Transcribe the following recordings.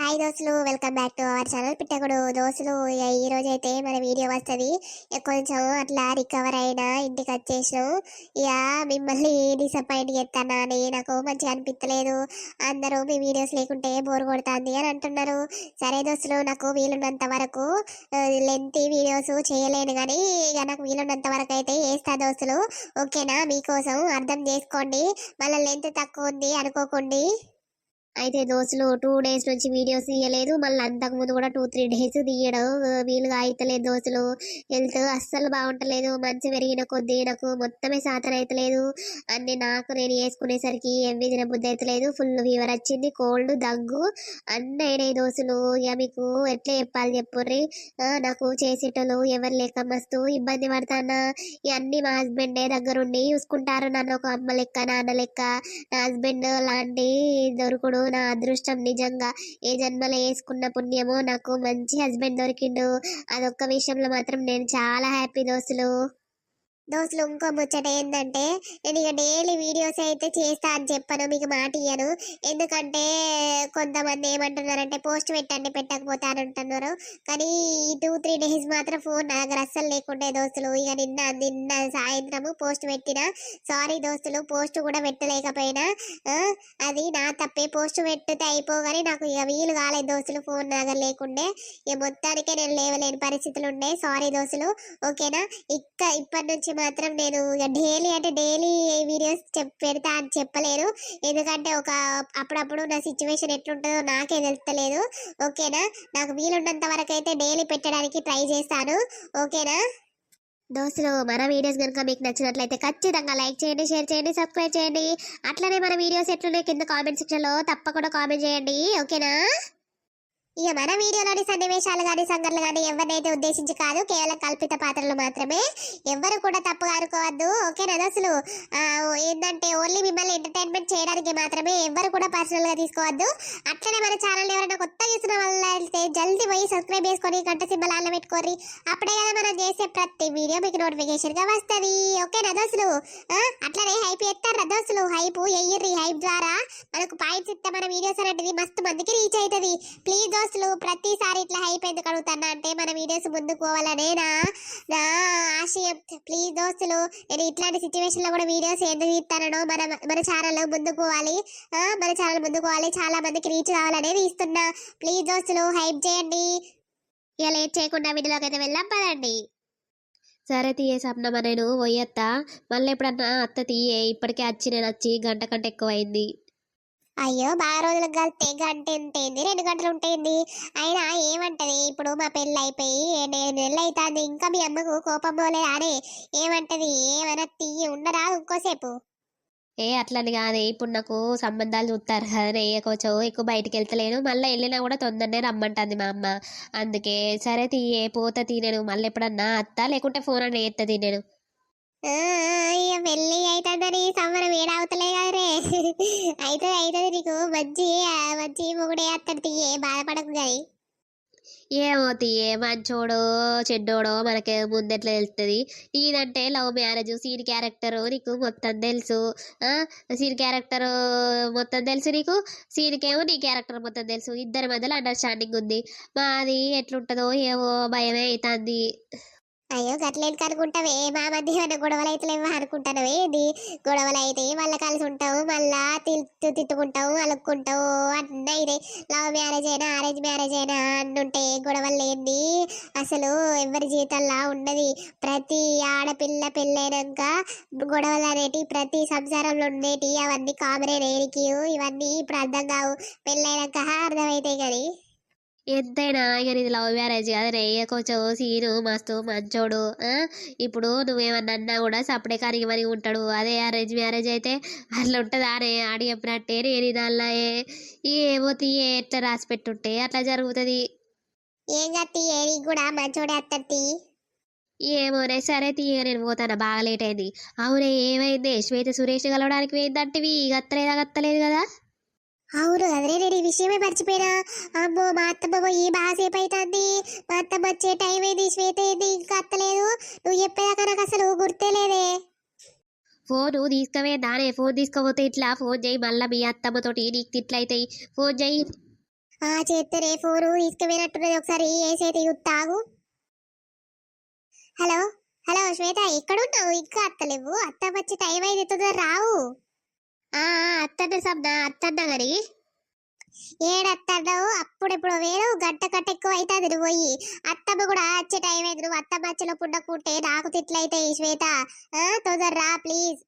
Hi దోస్తులు welcome back to our channel పిట్టకుడు దోస్తులు ఇక ఈ రోజు అయితే మన వీడియో వస్తుంది కొంచెం అట్లా రికవర్ అయినా ఇంటికి వచ్చేసినాం. ఇక మిమ్మల్ని డిసప్పాయింట్ చేస్తానా అని నాకు మంచిగా అనిపించలేదు అందరూ మీ వీడియోస్ లేకుంటే బోర్ కొడుతుంది అని అంటున్నారు. సరే దోస్తులు నాకు వీలున్నంత వరకు లెంత్ వీడియోస్ చేయలేను కానీ ఇక నాకు వీలున్నంత వరకు అయితే వేస్తా దోస్తులు. ఓకేనా మీకోసం అర్థం చేసుకోండి. మళ్ళీ లెంత్ తక్కువ ఉంది అనుకోకండి. అయితే దోస్తులు టూ డేస్ నుంచి వీడియోస్ తీయలేదు. మళ్ళీ అంతకు ముందు కూడా టూ త్రీ డేస్ తీయడం. వీలుగా అయితలేదు దోస్తులు హెల్త్ అస్సలు బాగుంటలేదు. మంచి పెరిగిన కొద్దీ నాకు మొత్తమే సాతన అవుతలేదు అన్ని నాకు నేను వేసుకునేసరికి ఏమి తిన బుద్ధి అయితలేదు. ఫుల్ ఫీవర్ వచ్చింది కోల్డ్ దగ్గు అన్నీ అయినాయి దోస్తులు ఇక మీకు ఎట్లా చెప్పాలి చెప్పుర్రి? ఆ, నాకు చేసేటోళ్ళు ఎవరు లేక మస్తు ఇబ్బంది పడతానా? ఇవన్నీ మా హస్బెండే దగ్గరుండి చూసుకుంటారు. నన్ను ఒక అమ్మ లెక్క నాన్న లెక్క. నా హస్బెండ్ లాంటి దొరుకుడు నా అదృష్టం నిజంగా ఏ జన్మలో వేసుకున్న పుణ్యమో నాకు మంచి హస్బెండ్ దొరికిండు. అదొక్క విషయంలో మాత్రం నేను చాలా హ్యాపీ దోస్తులు. దోస్తులు ఇంకో ముచ్చట ఏంటంటే నేను ఇక డైలీ వీడియోస్ అయితే చేస్తా అని చెప్పను మీకు మాట ఇయ్యను. ఎందుకంటే కొంతమంది ఏమంటున్నారంటే పోస్ట్ పెట్టండి పెట్టకపోతే అని అంటున్నారు. కానీ ఈ టూ త్రీ డేస్ మాత్రం ఫోన్ నా దగ్గర అస్సలు లేకుండే దోస్తులు. ఇక నిన్న నిన్న సాయంత్రము పోస్ట్ పెట్టిన సారీ దోస్తులు పోస్ట్ కూడా పెట్టలేకపోయినా అది నా తప్పే పోస్ట్ పెట్టితే అయిపోగానే నాకు ఇక వీలు కాలేదు దోస్తులు ఫోన్ నా దగ్గర లేకుండే. ఇక మొత్తానికే నేను లేవలేని పరిస్థితులు ఉండే సారీ దోస్తులు ఓకేనా? ఇక్క ఇప్పటి నుంచి మాత్రం నేను ఇక డైలీ అంటే డైలీ వీడియోస్ చెప్ పెడతా అని చెప్పలేను. ఎందుకంటే ఒక అప్పుడప్పుడు నా సిచ్యువేషన్ ఎట్లుంటుందో నాకే తెలుస్తలేదు. ఓకేనా? నాకు వీలున్నంత వరకు అయితే డైలీ పెట్టడానికి ట్రై చేస్తాను. ఓకేనా? దోస్తులు మన వీడియోస్ కనుక మీకు నచ్చినట్లయితే ఖచ్చితంగా లైక్ చేయండి షేర్ చేయండి సబ్స్క్రైబ్ చేయండి. అట్లనే మన వీడియోస్ ఎట్లున్నాయి కింద కామెంట్ సెక్షన్లో తప్పకుండా కామెంట్ చేయండి. ఓకేనా? ఇక మన వీడియోలోని సన్నివేశాలు కానీ సంఘటనలు కానీ ఎవరినైతే ఉద్దేశించి కాదు కేవలం కల్పిత పాత్రలు మాత్రమే. ఎవ్వరు కూడా తప్పుగా అనుకోవద్దు ఓకేనా అసలు ఏంటంటే ఓన్లీ మిమ్మల్ని ఎంటర్టైన్మెంట్ చేయడానికి మాత్రమే ఎవ్వరు కూడా పర్సనల్గా తీసుకోవద్దు. అట్లనే మన ఛానల్ ఎవరైనా కొత్త చూసిన వాళ్ళైతే అయితే జల్దీ పోయి సబ్స్క్రైబ్ చేసుకొని గంట సింబల్ ఆన్లో పెట్టుకోరి అప్పుడే కదా మనం చేసే ప్రతి వీడియో మీకు నోటిఫికేషన్గా వస్తుంది. ఓకేనా దోస్తులు అట్లనే హైప్ ఎత్తారు దోస్తులు హైప్ ఎయ్యర్రి హైప్ ద్వారా. మనకు పాయింట్స్ ఇస్తే మన వీడియోస్ అనేటివి మస్తు మందికి రీచ్ అవుతుంది. ప్లీజ్ దోస్తులు ప్రతిసారి ఇట్లా హైప్ ఎందుకు అడుగుతానా అంటే మన వీడియోస్ ముందుకు పోవాలనే నా నా ఆశయం. ప్లీజ్ దోస్తులు నేను ఇట్లాంటి సిచ్యువేషన్లో కూడా వీడియోస్ ఎందుకు ఇస్తానో మన మన ఛానల్ ముందుకు పోవాలి. మన ఛానల్ ముందుకు పోవాలి. చాలా మందికి రీచ్ కావాలనేది ఇస్తున్నా ప్లీజ్ దోస్తులు హైప్ చేయండి. ఇక లేట్ చేయకుండా వీడియోలోకి అయితే వెళ్ళాం పదండి. సరే తీయే సప్నమ్మ నేను పోయేత్తా మళ్ళీ ఎప్పుడన్నా అత్త తీయే. ఇప్పటికే వచ్చి నేను వచ్చి గంట కంటే ఎక్కువ అయింది అయ్యో బాగా రోజులకు కలిస్తే గంట ఏంది రెండు గంటలు ఉంటేంది? అయినా ఏమంటది? ఇప్పుడు మా పెళ్ళి అయిపోయి నేను నెలలు అవుతుంది ఇంకా మీ అమ్మకు కోపం పోలే అనే ఏమంటది? ఏమైనా తీయి ఉండరా ఇంకోసేపు? ఏ అట్లని కాదు. ఇప్పుడు నాకు సంబంధాలు చూస్తారు కదా ఏ కొంచెం ఎక్కువ బయటికి వెళ్తలేను. మళ్ళీ వెళ్ళినా కూడా తొందరనే రమ్మంటుంది మా అమ్మ. అందుకే సరే తీయే పోత తీనేను. మళ్ళీ ఎప్పుడన్నా అత్త లేకుంటే ఫోన్ అని ఎత్త తినేను. పెళ్ళి అవుతుందని సంబరం ఏడవుతలే కదా రే? అవుతుంది అవుతుంది నీకు. మంచి మంచి మొగుడే అత్తడు తీయే. బాధపడకు కానీ ఏమో తీయే మంచోడో చెడ్డోడో మనకి ముందెట్లా తెలుస్తుంది నీదంటే లవ్ మ్యారేజ్ సీన్ క్యారెక్టర్ నీకు మొత్తం తెలుసు. ఆ సీన్ క్యారెక్టర్ మొత్తం తెలుసు నీకు? సీన్కేమో నీ క్యారెక్టర్ మొత్తం తెలుసు. ఇద్దరి మధ్యలో అండర్స్టాండింగ్ ఉంది. మాది ఎట్లుంటుందో ఏమో భయమే అవుతుంది అయ్యో గట్లేదు అనుకుంటావే మా మధ్య ఏమైనా గొడవలు అయితే లేవా అనుకుంటానవే? ఇది గొడవలు అయితే మళ్ళీ కలిసి ఉంటావు మళ్ళా తిట్టు తిట్టుకుంటావు అలుక్కుంటావు అన్నీ ఇదే. లవ్ మ్యారేజ్ అయినా అరేంజ్ మ్యారేజ్ అయినా అన్నుంటే గొడవలు లేని అసలు ఎవరి జీవితంలా ఉన్నది ప్రతి ఆడపిల్ల పెళ్ళైనాక గొడవలు అనేటి ప్రతి సంసారంలో ఉండేటి అవన్నీ కామనే నేనికి ఇవన్నీ ఇప్పుడు అర్థం కావు. పెళ్ళైనాక అర్థమవుతాయి కానీ. ఎంతైనా ఇక ఇది లవ్ మ్యారేజ్ కదనే ఇక కొంచెం సీను మస్తు మంచోడు? ఇప్పుడు నువ్వేమన్నా అన్నా కూడా సపడే కరిగి మరి ఉంటాడు. అదే అరేంజ్ మ్యారేజ్ అయితే అట్లా ఉంటుందా అనే ఆడి చెప్పినట్టే నేను ఇదాల్లా ఏమో తీయే ఎట్లా రాసి పెట్టుంటే అట్లా జరుగుతుంది. ఏం కత్తి ఏది కూడా మంచోడే ఏమోనే సరే తీయగా నేను పోతాను బాగా లేట్ అయింది. అవునే ఏమైంది? శ్వేత సురేష్ కలవడానికి పోయిందంటివి. గత్తలేదా గత్తలేదు కదా? అవును అదే నేను ఈ విషయమే మర్చిపోయినా. అమ్మో మా అత్తమ్మ పోయి బాగాసేపు అవుతుంది మా అత్తమ్మ వచ్చే టైం ఏంది? శ్వేత ఏంది? ఇంకా అత్తలేదు. నువ్వు చెప్పేదాకా నాకు అసలు గుర్తే లేదే. ఫోను తీసుకవే దానే ఫోన్ తీసుకోపోతే ఇట్లా? ఫోన్ చేయి మళ్ళీ మీ అత్తమ్మతోటి నీకు తిట్లయితాయి ఫోన్ చేయి. ఆ చేస్తేనే ఫోను తీసుకుపోయినట్టున్నది ఒకసారి వేసేది తాగు. హలో హలో శ్వేత ఎక్కడున్నావు? ఇంకా అత్తలేవు. అత్త వచ్చి టైం అయింది తొందర రావు. అత్తన్న సబ్నా అత్తన్న గని ఏడత్తన్నావు? అప్పుడెప్పుడు వేరు గంట గంట ఎక్కువ అవుతుంది నువ్వు పోయి. అత్తమ్మ కూడా వచ్చే టైం అయింది నువ్వు. అత్తమ్మ వచ్చలో పుండకుంటే నాకు తిట్లయితాయి శ్వేత. తొందర రా ప్లీజ్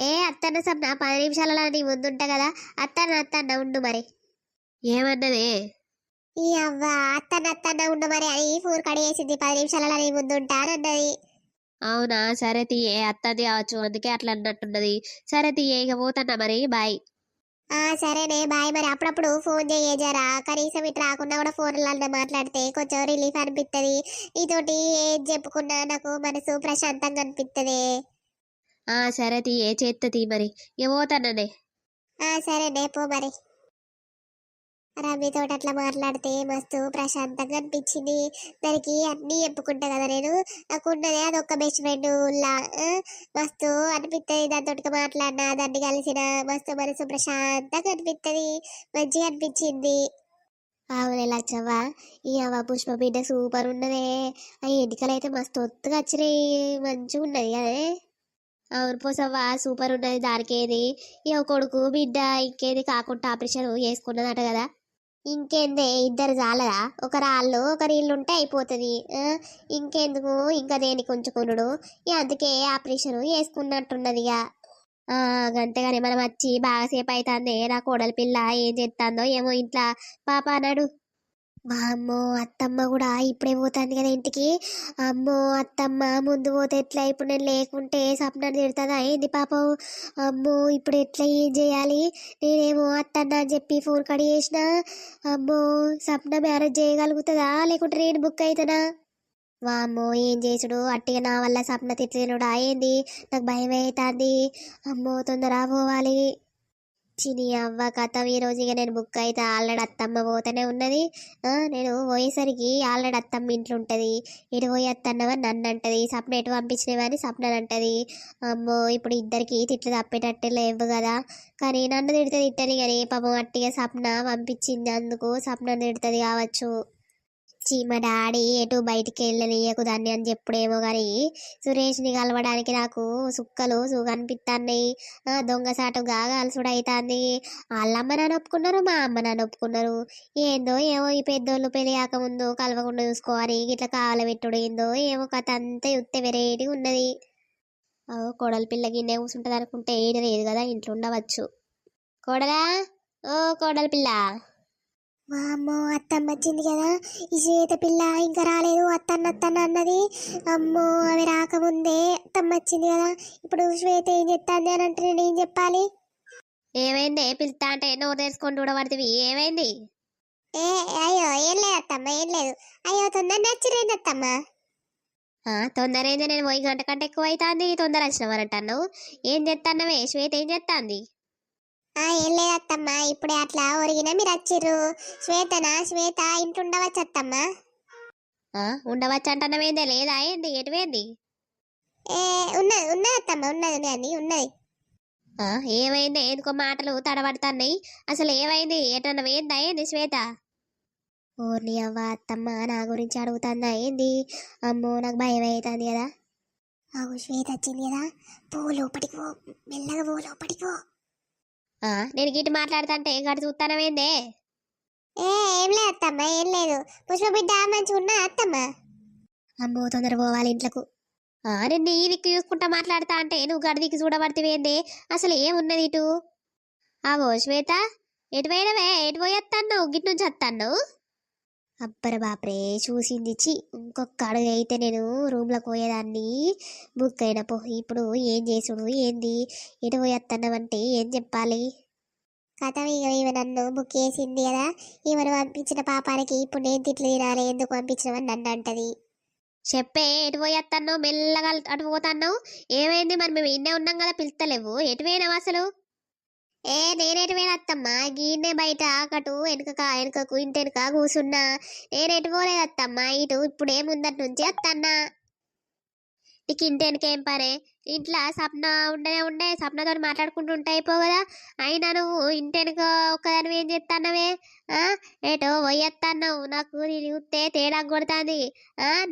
ఏ అత్తన్న సబ్నా పది నిమిషాలలో నీ ముందుంటా కదా. అత్తన్న అత్తన్న ఉండు మరి. ఏమన్నదే? ఈ అవ్వ అత్తన్న అత్తన్న ఉండు మరి అని ఫోన్ కడిగేసింది పది నిమిషాలలో నీ ముందు ఉంటానన్నది అవునా? సరే తీయే. అత్తది కావచ్చు. అందుకే అట్లా అన్నట్టున్నది సరే తీయే. ఇక పోతున్నా మరి? బాయ్. ఆ సరేనే. బాయ్ మరి. అప్పుడప్పుడు ఫోన్ చేయజరా కనీసం ఇటు రాకుండా కూడా ఫోన్లలో మాట్లాడితే కొంచెం రిలీఫ్ అనిపిస్తుంది నీతోటి ఏం చెప్పుకున్నా నాకు మనసు ప్రశాంతంగా అనిపిస్తుంది ఆ సరే తీయే. చేత్త తీ మరి? ఇక పోతాననే. ఆ సరేనే. పో మరి. రమ్మితో అట్లా మాట్లాడితే మస్తు ప్రశాంతంగా అనిపించింది. దానికి అన్నీ చెప్పుకుంటా కదా నేను. నాకున్నదే అది ఒక్క బెస్ట్ ఫ్రెండ్ లా మస్తు అనిపిస్తుంది దాంతో మాట్లాడినా దాన్ని కలిసిన. మస్తు మనసు ప్రశాంతంగా అనిపిస్తుంది మంచిగా అనిపించింది. అవునే లచ్చవ్వ ఈ అవ్వ పుష్ప బిడ్డ సూపర్ ఉన్నదే. ఆ ఎన్నికలు అయితే మస్తు ఒత్తుగా వచ్చినాయి. మంచిగా ఉన్నది అదే అవును పోసవ్వ సూపర్ ఉన్నది దానికేది. ఇక కొడుకు బిడ్డ ఇంకేది కాకుండా ఆపరేషన్ చేసుకున్నదట కదా. ఇంకేందే ఇద్దరు చాలదా? ఒకరు వాళ్ళు ఒకరు ఇల్లు ఉంటే అయిపోతుంది. ఇంకెందుకు? ఇంకా దేనికి ఉంచుకున్నాడు ఇక అందుకే ఆపరేషన్ చేసుకున్నట్టున్నది ఇక ఆ మనం వచ్చి బాగా సేపు అవుతుంది నా కోడలి పిల్ల ఏం చేస్తుందో ఏమో ఇంట్లో. పాప అన్నాడు వామ్మో అత్తమ్మ కూడా ఇప్పుడే పోతుంది కదా ఇంటికి. అమ్మో అత్తమ్మ ముందు పోతే ఎట్లా? ఇప్పుడు నేను లేకుంటే సప్న తిడుతుందా? ఏంది పాపం? అమ్మో ఇప్పుడు ఎట్లా ఏం చేయాలి? నేనేమో అత్తన్న అని చెప్పి ఫోన్ కడి చేసిన అమ్మో సప్న మ్యారేజ్ చేయగలుగుతుందా? లేకుంటే నేను బుక్ అవుతానా వామ్మో ఏం చేసుడు? అట్టిగా నా వల్ల సప్న తిట్టినుడా ఏంది? నాకు భయం అవుతుంది అమ్మో తొందర పోవాలి. చిని అవ్వ కథం ఈ రోజు ఇక నేను బుక్ అయితే ఆల్రెడీ అత్తమ్మ పోతూనే ఉన్నది. నేను పోయేసరికి ఆల్రెడీ అత్తమ్మ ఇంట్లో ఉంటుంది. ఇటు పోయి అత్తన్నవా నన్ను అంటది. సప్న ఎటు పంపించినవని సప్న అంటది. అమ్మో ఇప్పుడు ఇద్దరికి తిట్లు తప్పేటట్టే లేవు కదా. కానీ నన్ను తిడితే తిట్టని కానీ పాపం అట్టిగా సప్న పంపించింది అందుకు సప్న తిడుతుంది కావచ్చు. చీమ డాడీ ఎటు బయటికి వెళ్ళనీయకు దాన్ని అని చెప్పుడేమో కానీ సురేష్ని కలవడానికి నాకు సుక్కలు కనిపిస్తున్నాయి దొంగసాటుగా కలుసుడు అవుతుంది నాన్న ఒప్పుకున్నారు మా అమ్మ నాన్న ఒప్పుకున్నారు. ఏందో ఏమో ఈ పెద్దోళ్ళు పెళ్ళి కాకముందు కలవకుండా చూసుకోవాలి ఇట్లా కావాల పెట్టుడు ఏందో ఏమో కథ అంతా యుత్తే వెరైటీ ఉన్నది. ఓ కోడలి పిల్ల గిన్నె కూర్చుంటుంది అనుకుంటే ఏడు లేదు కదా ఇంట్లో ఉండవచ్చు. కోడలా? ఓ కోడలి పిల్ల. వామ్మో అత్తమ్మ వచ్చింది కదా. ఈ శ్వేత పిల్ల ఇంకా రాలేదు. అత్తన్న అత్తన్న అన్నది. అమ్మో ఆమె రాకముందే అత్తమ్మ వచ్చింది కదా. ఇప్పుడు శ్వేత ఏం చెప్తాంది అని అంటే నేను ఏం చెప్పాలి? ఏమైంది? పిలుస్తా అంటే నోరు తెరుచుకొని చూడబడుతుంది. ఏమైంది? ఏ అయ్యో ఏం లేదు అత్తమ్మ ఏం లేదు. అయ్యో తొందర నచ్చిరేంది అత్తమ్మ? తొందర ఏంది నేను పోయి గంట కంటే ఎక్కువ అవుతుంది తొందర వచ్చినవరంటున్నావు ఏం చేస్తానవే శ్వేత ఏం చేస్తాంది ఏం లేదు అత్తమ్మ ఇప్పుడే అట్లా ఒరిగిన మీరు వచ్చిర్రు. శ్వేతనా? శ్వేత ఇంట్లో ఉండవచ్చు అత్తమ్మ? ఉండవచ్చు అంటున్నావేందే లేదా ఏంది? ఎటువేంది ఏ ఉన్నది ఉన్నది అత్తమ్మ ఉన్నది ఉన్నది ఉన్నది. ఏమైంది? ఎందుకో మాటలు తడబడుతున్నాయి. అసలు ఏమైంది? ఎటన్నా వేందా ఏంది శ్వేత? ఓర్ని అవ్వ అత్తమ్మ నా గురించి అడుగుతుందా ఏంది? అమ్మో నాకు భయం అవుతుంది కదా. అవు శ్వేత వచ్చింది కదా. పో లోపలికి పో. మెల్లగా పో లోపలికి పో. నేను గిట్టు మాట్లాడుతుంటే గడి చూస్తానవేందే ఏ ఏం లేదు అత్తమ్మ ఏం లేదు. పుష్ప బిడ్డ మంచిగా ఉన్నా అత్తమ్మ? అమ్మో తొందర పోవాలి ఇంట్లోకు. నిన్ను ఈ దిక్కు చూసుకుంటా మాట్లాడతా అంటే నువ్వు గడి దిక్కు చూడబడితేవేందే అసలు ఏమున్నది ఇటు? ఆవో శ్వేత ఎటు పోయినవే? ఎటు పోయేస్తాను గిట్ నుంచి వస్తాను అబ్బర బాప్రే చూసింది. చి ఇంకొక అడుగు అయితే నేను రూమ్లోకి పోయేదాన్ని. బుక్ అయిన పో ఇప్పుడు ఏం చేసుడు ఏంది? ఎటు పోయేస్తున్నామంటే ఏం చెప్పాలి? కథ ఇక ఈమె నన్ను బుక్ చేసింది కదా ఈమెను పంపించిన పాపానికి ఇప్పుడు నేను తిట్లు తినాలి ఎందుకు పంపించినవని నన్ను అంటది. చెప్పే ఎటు పోయేస్తాను మెల్లగా అటు పోతాను ఏమైంది మరి? మేము ఇన్నే ఉన్నాం కదా పిలుస్తలేవు ఎటు పోయినావు అసలు? ఏ నేనేటి పోయినత్తమ్మా గీనే బయట అటు వెనుక వెనుకకు ఇంటి వెనుక కూసున్నా. నేనేటి పోలేదు అత్తమ్మా ఇటు ఇప్పుడు ఏముందటి నుంచి అత్తన్నా. నీకు ఇంటెనక ఏం పనే? ఇంట్లో సప్న ఉండనే ఉండే సప్నతో మాట్లాడుకుంటూ ఉంటే అయిపో కదా. అయినా నువ్వు ఇంటెనక ఒక్కదాని ఏం చేస్తానవే ఏటో పోయేస్తాన్నావు నాకు నేను చూస్తే తేడా కొడుతుంది.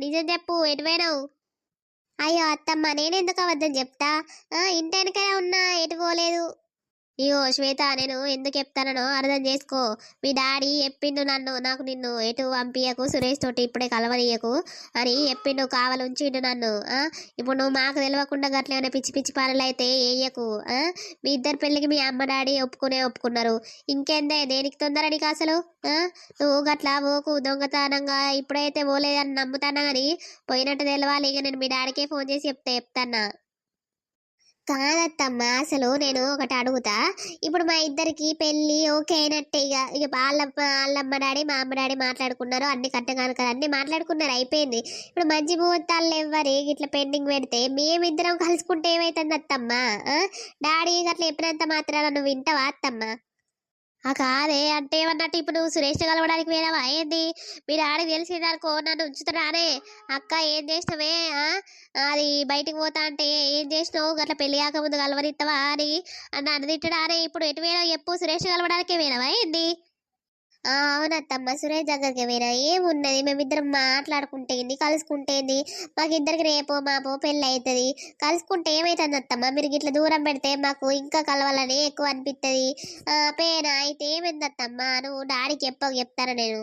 నిజం చెప్పు ఎటుపోయినావు అయ్యో అత్తమ్మ నేనెందుకు అబద్ధం చెప్తా? ఇంటి ఇంటెనకనే ఉన్నా ఎటు పోలేదు? అయ్యో శ్వేత నేను ఎందుకు చెప్తానో అర్థం చేసుకో. మీ డాడీ చెప్పిండు నన్ను నాకు నిన్ను ఎటు పంపియకు సురేష్ తోటి ఇప్పుడే కలవనీయకు అని చెప్పిండు కావాలి ఉంచిండు నన్ను ఇప్పుడు నువ్వు మాకు తెలియకుండా గట్లేమైనా పిచ్చి పిచ్చి పనులు అయితే వేయకు మీ ఇద్దరు పెళ్ళికి మీ అమ్మ డాడీ ఒప్పుకునే ఒప్పుకున్నారు. ఇంకేందే దేనికి తొందర నీకు అసలు నువ్వు గట్లా పోకు దొంగతనంగా ఇప్పుడైతే పోలేదని నమ్ముతానా కానీ పోయినట్టు తెలవాలి ఇక నేను మీ డాడీకే ఫోన్ చేసి చెప్తే చెప్తాన్నా. కాదత్తమ్మ అసలు నేను ఒకటి అడుగుతా. ఇప్పుడు మా ఇద్దరికి పెళ్ళి ఓకే అయినట్టే ఇక ఇక వాళ్ళ వాళ్ళమ్మ డాడీ మా అమ్మ డాడీ మాట్లాడుకున్నారు అన్ని కట్టగాను కదా అన్ని మాట్లాడుకున్నారు అయిపోయింది. ఇప్పుడు మంచి ముహూర్తాలు ఎవ్వరి ఇట్లా పెండింగ్ పెడితే మేమిద్దరం కలుసుకుంటే ఏమవుతుంది అత్తమ్మ డాడీ అట్లా చెప్పినంత మాత్రాన నువ్వు వింటావా అత్తమ్మ? ఆ కాదే అంటే ఏమన్నట్టు ఇప్పుడు నువ్వు సురేష్ కలవడానికి వేరావా ఏంది? మీ డాడీ తెలిసిందనుకో నన్ను ఉంచుతున్నానే అక్క ఏం చేసినవే? అది బయటికి పోతా అంటే ఏం చేసినావు? గట్ల పెళ్ళి కాకముందు కలవరిస్తావా అని? నన్ను తిట్టడానే ఇప్పుడు ఎటు వేనా చెప్పు? సురేష్ కలవడానికే వేనావా ఏంది? అవునత్తమ్మ సురేష్ దగ్గరికి పోయినా. ఏమున్నది? మేమిద్దరం మాట్లాడుకుంటేంది కలుసుకుంటేంది మాకిద్దరికి రేపో మాపో పెళ్ళి అవుతుంది కలుసుకుంటే ఏమైతుంది అత్తమ్మ మీరు ఇట్లా దూరం పెడితే మాకు ఇంకా కలవాలని ఎక్కువ అనిపిస్తుంది పేనా అయితే ఏమైంది అత్తమ్మ నువ్వు డాడీకి చెప్ప చెప్తాను నేను?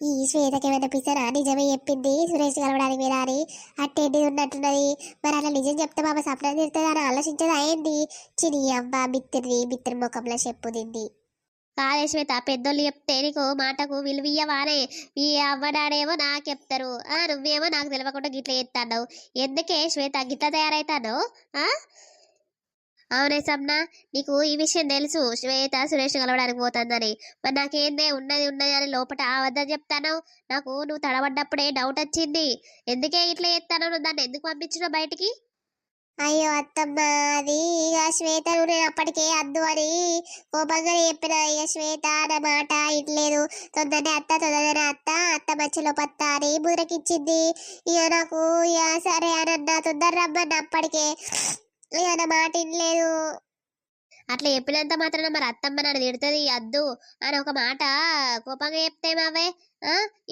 ఈ శ్వేతకి ఏమైనా పిసరా? నిజమే చెప్పింది. సురేష్ కలవడానికి మీరు అని. అట్టేంటి ఉన్నట్టున్నది. మరి అలా నిజం చెప్తే బాబా సప్న తీరుతుంది అని ఆలోచించదు అయింది చిని అవ్వ బిత్తిరి బిత్తిరి ముఖంలో చెప్పుదింది కాదే శ్వేత పెద్దోళ్ళు చెప్తే నీకు మాటకు విలువియ్యవానే ఈ అవ్వడాడేమో నాకు చెప్తారు. ఆ నువ్వేమో నాకు తెలియకుండా గిట్ల చేస్తాను ఎందుకే శ్వేత గిట్ల తయారైతాను ఆ? అవునే సమ్నా నీకు ఈ విషయం తెలుసు. శ్వేత సురేష్ కలవడానికి పోతుందని. మరి నాకేందే ఉన్నది ఉన్నది అని లోపల అవద్దని చెప్తాను నాకు నువ్వు తడబడ్డప్పుడే డౌట్ వచ్చింది. ఎందుకే ఇట్లా చేస్తాను నువ్వు దాన్ని ఎందుకు పంపించినావు బయటికి? అయ్యో అత్తమ్మ అది ఇక శ్వేతను నేను అప్పటికే అద్దు అని కోపంగా చెప్పిన ఇక శ్వేత నా మాట ఇట్లేదు. తొందరనే అత్త తొందరనే అత్త అత్త మధ్యలో పత్త అని బురకిచ్చింది ఇక నాకు ఇక సరే అని అన్న తొందర రమ్మన్న అప్పటికే. ఇక నా మాట ఇట్లేదు. అట్లా చెప్పినంత మాత్రాన మరి అత్తమ్మ నన్ను తిడుతుంది అద్దు అని ఒక మాట కోపంగా చెప్తే మావే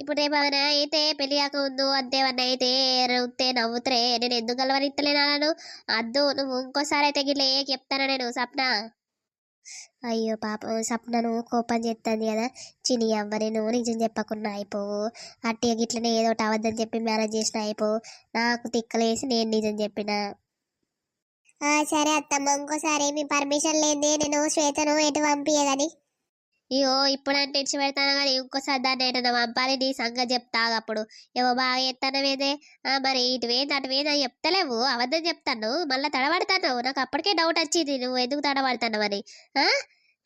ఇప్పుడు ఏమైనా అయితే పెళ్ళి కాకముందు అంతేమన్నా అయితే నవ్వుతే నవ్వుతరే నేను ఎందుకు గలవరిత్తలేనాను అద్దు నువ్వు ఇంకోసారి అయితే గిట్ల ఏ చెప్తానా నేను సప్న. అయ్యో పాప సప్నను కోపం చేస్తుంది కదా చిని అవ్వని నువ్వు నిజం చెప్పకుండా అయిపోవు అట్టి గిట్లనే ఏదో ఒకటి అవద్దని చెప్పి మేనేజ్ చేసిన అయిపోవు నాకు తిక్కలేసి నేను నిజం చెప్పిన. సరే అత్తమ్మ ఇంకోసారి మీ పర్మిషన్ లేదే నేను శ్వేతను ఎటు పంపించదని అయ్యో ఇప్పుడంటే ఇచ్చి పెడతాను కానీ ఇంకోసారి దాన్ని ఏంటన్నా పంపాలి నీ సంగతి చెప్తా అప్పుడు. ఏమో బాగా చేస్తానవేదే ఆ, మరి ఇటు వేది అటు వేది అని చెప్తలేవు అబద్ధం చెప్తాను. మళ్ళీ తడబడతాను నాకు అప్పటికే డౌట్ వచ్చింది నువ్వు ఎందుకు తడబడతావు అని?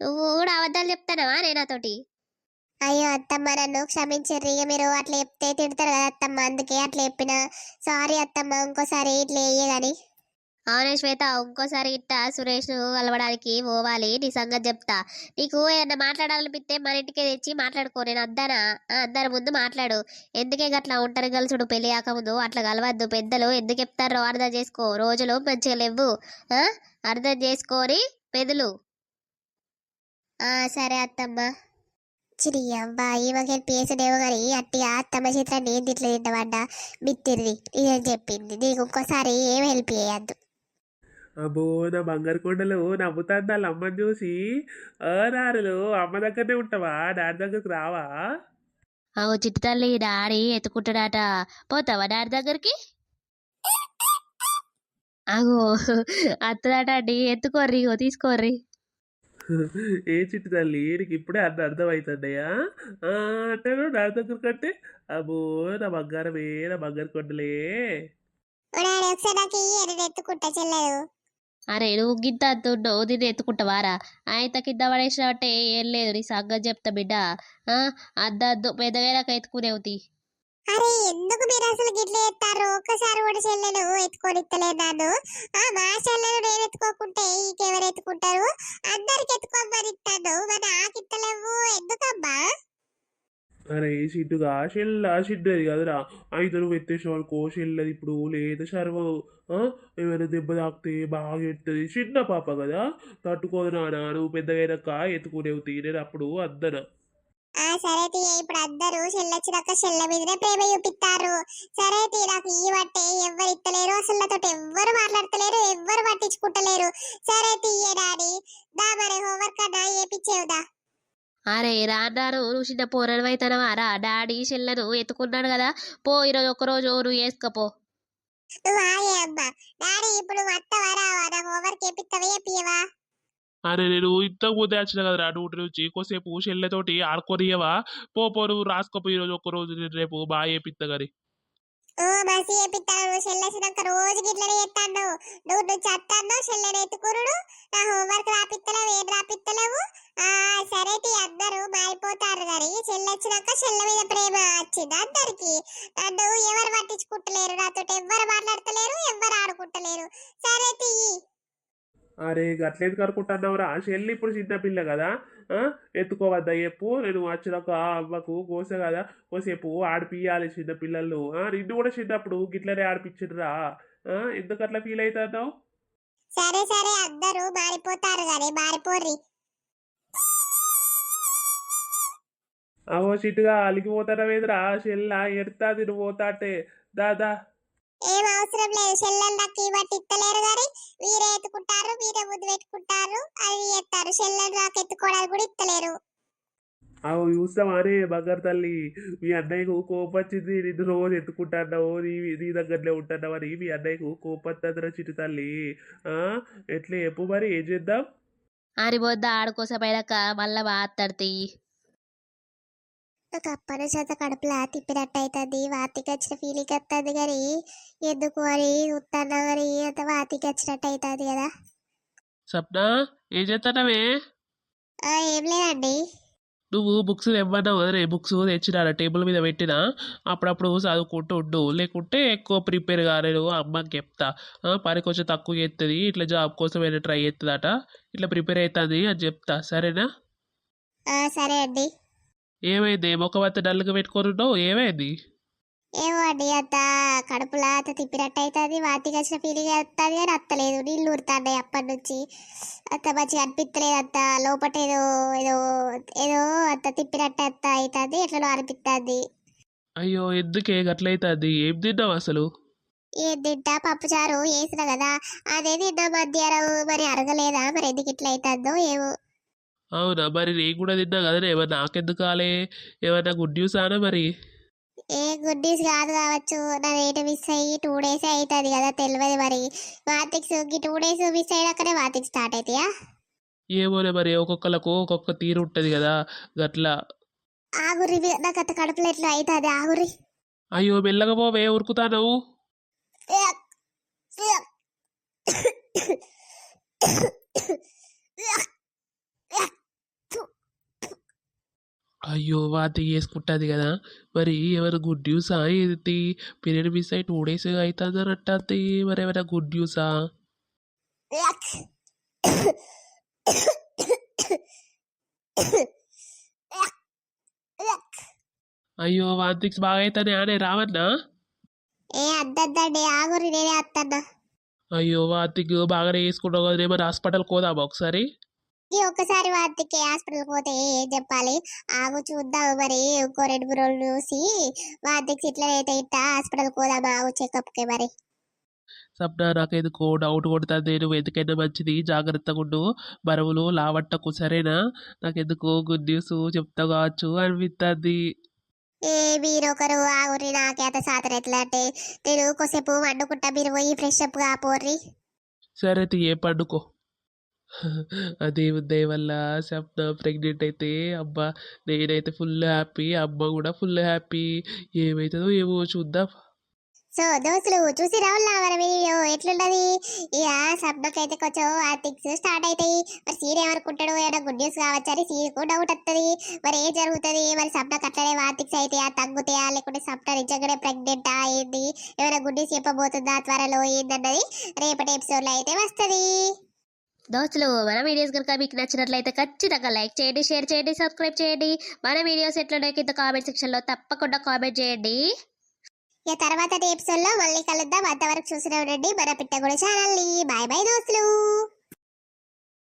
నువ్వు కూడా అబద్ధాలు చెప్తానవా నేను నాతోటి? అయ్యో అత్తమ్మ నన్ను క్షమించర్రి ఇక మీరు అట్లా చెప్తే తిడతారు కదా అత్తమ్మ అందుకే అట్లా చెప్పిన. సారీ అత్తమ్మ ఇంకోసారి ఇట్లా వేయగాని అవునే శ్వేత ఇంకోసారి ఇట్ట సురేష్ కలవడానికి పోవాలి. నీ సంగతి చెప్తా. నీకు ఏమన్నా మాట్లాడాలనిపిస్తే మన ఇంటికే తెచ్చి మాట్లాడుకో. నేను అద్దానా? అందరి ముందు మాట్లాడు. ఎందుకే గట్లా ఒంటరి కలుసుడు పెళ్ళి కాకముందు అట్లా కలవద్దు. పెద్దలు ఎందుకు చెప్తారో అర్థం చేసుకో. రోజులు మంచిగా లేవు అర్థం చేసుకొని పెదులు సరే అత్తమ్మ. చిరి అబ్బా ఈమెకి పేసడేమో కానీ అట్టిగా అత్తమ్మ చేతిలో నేను తిట్లు తింటామంట మిత్తిరిది. ఇదని చెప్పింది. నీకు ఇంకోసారి ఏం హెల్ప్ చేయొద్దు. అబ్బో నా బంగారు కొండలు నవ్వుతాను వాళ్ళ అమ్మని చూసి. ఆ నారులు అమ్మ దగ్గరనే ఉంటావా? డాడీ దగ్గరకు రావా? అవు చిట్టు తల్లి డాడీ ఎత్తుకుంటాడట. పోతావా డాడీ దగ్గరికి? అగో అత్తదట అండి ఎత్తుకోర్రి ఇగో తీసుకోర్రి. ఏ చిట్టు తల్లి నీకు ఇప్పుడే అన్న అర్థమవుతుందయ్యా ఆ, అంటాను డాడీ దగ్గర కంటే అబ్బో నా బంగారమే నా బంగారు కొండలే. డాడీ ఒకసారి నాకు ఎర్ర ఎత్తుకుంటా చెల్లెలు. అరే నువ్వు గింత అంటున్నావు దీన్ని ఎత్తుకుంటావారా? ఆయన కింద పడేసినట్టే ఏం లేదు నీ సంగతి చెప్తా బిడ్డ. ఆ, అద్దద్దు పెద్దగా ఎత్తుకునేవుతి అరే ఎందుకు మీరు అసలు గిట్ల ఎత్తారు? ఒక్కసారి కూడా చెల్లెలు ఎత్తుకొని ఇస్తలేదు మా చెల్లెలు నేను ఎత్తుకోకుంటే ఇంకెవరు ఎత్తుకుంటారు? అందరికి ఎత్తుకోమని ఇస్తాను మరి నాకు ఇస్తలేవు ఎందుకమ్మా అరే షిడ్డుగా షెల్ల షిడ్డు అది కదరా. అయితే నువ్వు ఎత్తేసిన వాళ్ళకో షెల్లది ఇప్పుడు లేదా శర్వం ఆ? ఏమైనా దెబ్బ తాకితే బాగా ఎడుతుంది చిన్న పాప కదా. తట్టుకోదు నాన్న నువ్వు పెద్దగైనాక ఎత్తుకునేవు తీరేది అప్పుడు అద్దన ఆ సరే తీ ఇప్పుడు అందరూ చెల్లొచ్చినాక చెల్ల మీదనే ప్రేమ చూపిస్తారు సరే తీ నాకు ఈ బట్టే ఎవ్వరు ఇత్తలేరు. అసలు నాతో ఎవ్వరు మాట్లాడతలేరు. ఎవ్వరు పట్టించుకుంటలేరు. సరే తీయే డాడీ. దా మరి హోంవర్క్ అన్నా ఏపిచ్చేవుదా అరే రాన్నారు నువ్వు చిన్న పోరడు అవుతానవా రా డాడీ చెల్లను ఎత్తుకున్నాడు కదా. పో ఈరోజు ఒక్కరోజు నువ్వు వేసుకపో. నువ్వు ఆగే అమ్మా డాడీ ఇప్పుడు వస్తావా రావా నా హోంవర్క్ అరే నేను ఇంతకు ముందే వచ్చిన కదరా నూటి నుంచి. కోసేపు షెల్లతోటి ఆడుకోనియవా పో పో నువ్వు రాసుకోపో ఈరోజు ఒక్కరోజు నేను రేపు బాగా చేపిస్తా కానీ ఓ బసి చేపిస్తాను చెల్లెసినాక రోజు గిట్లనే చేస్తాను నువ్వు నువ్వు చెత్తాను చెల్లెని ఎత్తుకురుడు నా హోంవర్క్ రాపిత్తలేవు ఏం రాపిత్తలేవు? ఆ సరే టీ అందరూ మారిపోతారు కానీ చెల్లొచ్చినాక చెల్ల మీద ప్రేమ వచ్చింది అందరికి? నన్ను ఎవరు పట్టించుకుంటలేరు? నాతో ఎవ్వరు మాట్లాడతలేరు ఎవ్వరు ఆడుకుంటలేరు. సరే తీ అరే గట్లేదు కనుకుంటున్నావురా చెల్లి ఇప్పుడు చిన్నపిల్ల కదా. ఎత్తుకోవద్దా చెప్పు నేను వచ్చినాక అమ్మకు కోస కదా. కోసేపు ఆడిపియాలి చిన్నపిల్లలు ఆ? నిన్ను కూడా చిన్నప్పుడు గిట్లనే ఆడిపించడురా ఆ? ఎందుకు అట్లా ఫీల్ అవుతున్నావు సరే సరే అందరూ మారిపోతారు కానీ మారిపోర్రి. అవో చిట్టుగా అలిగిపోతానవేదిరా? చెల్ల ఎడతా తిని పోతాటే. దాదా ఏం అవసరం లేదు. చెల్లెలు నాకు ఇవ్వటి ఇత్తలేరు కానీ వీరే ఎత్తుకుంటారు వీరే ముద్దు పెట్టుకుంటారు అది ఎత్తారు చెల్లెలు నాకు ఎత్తుకోవడానికి కూడా ఇత్తలేరు. అవు చూస్తామానే బంగారు తల్లి మీ అన్నయ్యకు కోపం వచ్చింది నిన్ను రోజు ఎత్తుకుంటున్నావు నీ నీ దగ్గరనే ఉంటున్నావు అని మీ అన్నయ్యకు కోపం వస్తుందిరా చిట్టు తల్లి. ఆ? ఎట్లా చెప్పు మరి? ఏం చేద్దాం? అని బొద్ద ఆడుకోసపోయాక మళ్ళా మాట్లాడుతీ నాకు చేత కడుపులా తిప్పినట్టు అవుతుంది వాతికి వచ్చిన ఫీలింగ్ వస్తుంది కానీ ఎందుకు అని చూస్తున్నా కానీ అంత వాతికి వచ్చినట్టు అవుతుంది కదా సప్న ఏం చేస్తున్నావే ఆ, ఏం లేదండి. నువ్వు బుక్స్ కదా రే బుక్స్ తెచ్చినా టేబుల్ మీద పెట్టినా. అప్పుడప్పుడు చదువుకుంటూ ఉండు. లేకుంటే ఎక్కువ ప్రిపేర్ కాలేదు అమ్మకి చెప్తా. ఆ, పని కొంచెం తక్కువ చేస్తుంది ఇట్లా జాబ్ కోసం ఏదైనా ట్రై చేస్తుందట ఇట్లా ప్రిపేర్ అవుతుంది అని చెప్తా. సరేనా? ఆ, సరే అండి. ఏమైంది? డల్గా పెట్టుకొని ఉన్నావు ఏమైంది? ఏమో అండి అంత కడుపులా అంత తిప్పినట్టు అవుతుంది వాతికి వచ్చిన ఫీలింగ్ వస్తుంది కానీ అత్తలేదు. నీళ్ళు ఊరుతున్నాయి అప్పటి నుంచి. అంత మంచిగా అనిపించలేదు అంత. లోపల ఏదో ఏదో ఏదో అంత తిప్పినట్టు అంత అవుతుంది ఎట్లా అనిపిస్తుంది అయ్యో ఎందుకే గట్లయితుంది? ఏం తిన్నావు అసలు? ఏం తింటా? పప్పుచారు వేసిన కదా. అదే తిన్నా మధ్యాహ్నం? మరి అరగలేదా? మరి ఎందుకు ఇట్లా అవుతుందో ఏమో. అవునా? మరి నేను కూడా తిన్నా కదా ఏమన్నా నాకెందుకు కాలే ఏమన్నా గుడ్ న్యూస్ ఆనా మరి? ఏ గుడ్ న్యూస్ కాదు కావచ్చు. నా డేట్ మిస్ అయ్యి టూ డేస్ అవుతుంది కదా తెలియదు మరి. వాతిక్స్ టూ డేస్ మిస్ అయ్యాకనే వాతికి స్టార్ట్ అవుతాయా ఏమోలే మరి. ఒక్కొక్కలకు ఒక్కొక్క తీరు ఉంటుంది కదా గట్లా. ఆగురి నాకు అంత కడుపులో ఎట్లా అవుతుంది ఆగురి అయ్యో మెల్లగా పోవే ఉరుకుతాను అయ్యో వాత వేసుకుంటుంది కదా. మరి ఏమైనా గుడ్ న్యూసా ఇది పీరియడ్ మిస్ అయ్యి టూ డేస్ అవుతుందని అంటుంది మరి ఏమైనా గుడ్ న్యూసా అయ్యో వాంతిక్స్ బాగా అవుతానే ఆనే రావన్నా? ఏ అద్దండి ఆగురి నేనే వస్తాను అయ్యో వాంతిక్ బాగానే వేసుకుంటావు కదా మరి హాస్పిటల్కి పోదామా ఒకసారి? ఈ ఒక్కసారి వాతికి హాస్పిటల్ పోతే ఏం చెప్పాలి? ఆగు చూద్దాం మరి ఇంకో రెండు మూడు రోజులు చూసి వాతికి ఇట్లా అయితే ఇట్లా హాస్పిటల్ పోదాం ఆగు చెకప్కి మరి. సప్న నాకెందుకో డౌట్ కొడుతుంది నువ్వు ఎందుకైనా మంచిది? జాగ్రత్తగా ఉండు. బరువులు లావట్టకు సరేనా? నాకెందుకు గుడ్ న్యూస్ చెప్తా కావచ్చు అనిపిస్తుంది ఏ మీరు ఒకరు ఆగురి నాకే అంత సాతన ఎట్లా అంటే నేను కొద్దిసేపు వండుకుంటా మీరు పోయి ఫ్రెష్ అప్ కాపోర్రి సరే తీయే పండుకో. అదే దయ వల్ల సప్న ప్రెగ్నెంట్ అయితే అబ్బా నేనైతే ఫుల్ హ్యాపీ అమ్మ కూడా ఫుల్ హ్యాపీ. ఏమవుతుందో ఏమో చూద్దాం. సో దోస్తులు చూసి రావులా మన వీడియో? ఎట్లున్నది ఇక అయితే కొంచెం ఆర్థిక్స్ స్టార్ట్ అవుతాయి మరి సీన్ ఏమనుకుంటాడు? ఏమైనా గుడ్ న్యూస్ కావచ్చు అని సీన్కు డౌట్ వస్తుంది మరి ఏం జరుగుతుంది? మరి సబ్నకు అట్లనే ఆర్థిక్స్ అవుతాయా తగ్గుతాయా? లేకుంటే సబ్న నిజంగానే ప్రెగ్నెంటా? ఏంది? ఏమైనా గుడ్ న్యూస్ చెప్పబోతుందా? త్వరలో ఏందన్నది రేపటి ఎపిసోడ్లో అయితే వస్తుంది. దోస్తులు మన వీడియోస్ కనుక మీకు నచ్చినట్లయితే ఖచ్చితంగా లైక్ చేయండి షేర్ చేయండి సబ్స్క్రైబ్ చేయండి. మన వీడియోస్ ఎట్లున్నాయి కింద కామెంట్ సెక్షన్లో తప్పకుండా కామెంట్ చేయండి. ఇక తర్వాత ఎపిసోడ్లో మళ్ళీ కలుద్దాం. అంతవరకు చూసిన ఉండండి మన పిట్టగొడ ఛానల్ని. బాయ్ బాయ్ దోస్తులు.